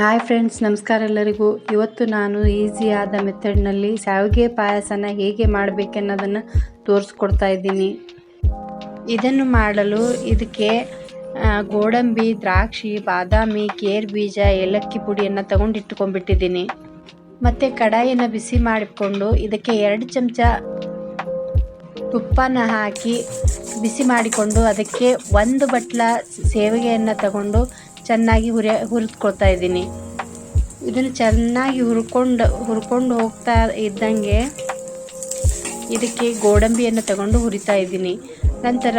Hi friends, ನಮಸ್ಕಾರ ಎಲ್ಲರಿಗೂ. ಇವತ್ತು ನಾನು ಈಸಿಯಾದ ಮೆಥಡ್ನಲ್ಲಿ ಶಾವಿಗೆ ಪಾಯಸನ ಹೇಗೆ ಮಾಡಬೇಕೆನ್ನೋದನ್ನು ತೋರಿಸ್ಕೊಡ್ತಾ ಇದ್ದೀನಿ. ಇದನ್ನು ಮಾಡಲು ಇದಕ್ಕೆ ಗೋಡಂಬಿ, ದ್ರಾಕ್ಷಿ, ಬಾದಾಮಿ ಗೇರ್ ಬೀಜ, ಏಲಕ್ಕಿ ಪುಡಿಯನ್ನು ತಗೊಂಡಿಟ್ಕೊಂಡ್ಬಿಟ್ಟಿದ್ದೀನಿ. ಮತ್ತು ಕಡಾಯಿಯನ್ನು ಬಿಸಿ ಮಾಡಿಕೊಂಡು ಇದಕ್ಕೆ ಎರಡು ಚಮಚ ತುಪ್ಪನ ಹಾಕಿ ಬಿಸಿ ಮಾಡಿಕೊಂಡು ಅದಕ್ಕೆ ಒಂದು ಬಟ್ಲ ಸೇವಿಗೆಯನ್ನು ತಗೊಂಡು ಚೆನ್ನಾಗಿ ಹುರಿ, ಹುರಿದ್ಕೊಳ್ತಾ ಇದ್ದೀನಿ. ಇದನ್ನು ಚೆನ್ನಾಗಿ ಹುರ್ಕೊಂಡು ಹುರ್ಕೊಂಡು ಹೋಗ್ತಾ ಇದ್ದಂಗೆ ಇದಕ್ಕೆ ಗೋಡಂಬಿಯನ್ನು ತಗೊಂಡು ಹುರಿತಾ ಇದ್ದೀನಿ. ನಂತರ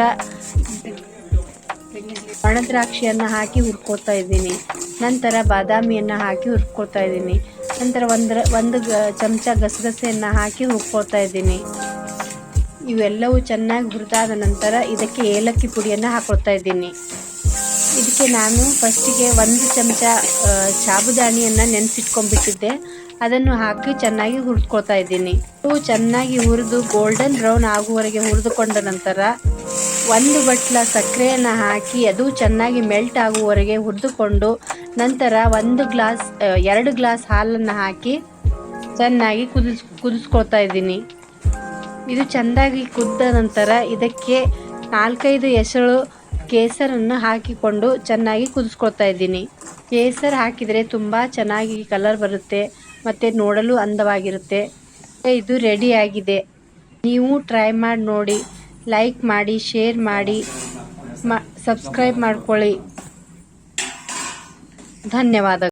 ಒಣದ್ರಾಕ್ಷಿಯನ್ನು ಹಾಕಿ ಹುರ್ಕೋತಾ ಇದ್ದೀನಿ. ನಂತರ ಬಾದಾಮಿಯನ್ನು ಹಾಕಿ ಹುರ್ಕೊಳ್ತಾ ಇದ್ದೀನಿ. ನಂತರ ಒಂದರ, ಒಂದು ಗ, ಚಮಚ ಗಸಗಸೆಯನ್ನು ಹಾಕಿ ಹುರ್ಕೊಳ್ತಾ ಇದ್ದೀನಿ. ಇವೆಲ್ಲವೂ ಚೆನ್ನಾಗಿ ಹುರಿದಾದ ನಂತರ ಇದಕ್ಕೆ ಏಲಕ್ಕಿ ಪುಡಿಯನ್ನು ಹಾಕೊಳ್ತಾ ಇದ್ದೀನಿ. ಇದಕ್ಕೆ ನಾನು ಫಸ್ಟಿಗೆ ಒಂದು ಚಮಚ ಸಾಬುದಾನಿಯನ್ನು ನೆನೆಸಿಟ್ಕೊಂಡ್ಬಿಟ್ಟಿದ್ದೆ. ಅದನ್ನು ಹಾಕಿ ಚೆನ್ನಾಗಿ ಹುರಿದ್ಕೊಳ್ತಾ ಇದ್ದೀನಿ. ಹೂ ಚೆನ್ನಾಗಿ ಹುರಿದು ಗೋಲ್ಡನ್ ಬ್ರೌನ್ ಆಗುವವರೆಗೆ ಹುರಿದುಕೊಂಡ ನಂತರ ಒಂದು ಬಟ್ಲ ಸಕ್ಕರೆಯನ್ನು ಹಾಕಿ ಅದು ಚೆನ್ನಾಗಿ ಮೆಲ್ಟ್ ಆಗುವವರೆಗೆ ಹುರಿದುಕೊಂಡು ನಂತರ ಒಂದು ಗ್ಲಾಸ್ ಎರಡು ಗ್ಲಾಸ್ ಹಾಲನ್ನು ಹಾಕಿ ಚೆನ್ನಾಗಿ ಕುದಿಸ್, ಕುದಿಸ್ಕೊಳ್ತಾ ಇದ್ದೀನಿ. ಇದು ಚೆಂದಾಗಿ ಕುದ್ದ ನಂತರ ಇದಕ್ಕೆ ನಾಲ್ಕೈದು ಎಸಳು ಕೇಸರನ್ನು ಹಾಕಿಕೊಂಡು ಚೆನ್ನಾಗಿ ಕುದಿಸ್ಕೊಳ್ತಾ ಇದ್ದೀನಿ. ಕೇಸರ್ ಹಾಕಿದರೆ ತುಂಬ ಚೆನ್ನಾಗಿ ಕಲರ್ ಬರುತ್ತೆ, ಮತ್ತು ನೋಡಲು ಅಂದವಾಗಿರುತ್ತೆ. ಇದು ರೆಡಿಯಾಗಿದೆ ನೀವು ಟ್ರೈ ಮಾಡಿ ನೋಡಿ ಲೈಕ್ ಮಾಡಿ ಶೇರ್ ಮಾಡಿ ಸಬ್ಸ್ಕ್ರೈಬ್ ಮಾಡ್ಕೊಳ್ಳಿ. ಧನ್ಯವಾದ.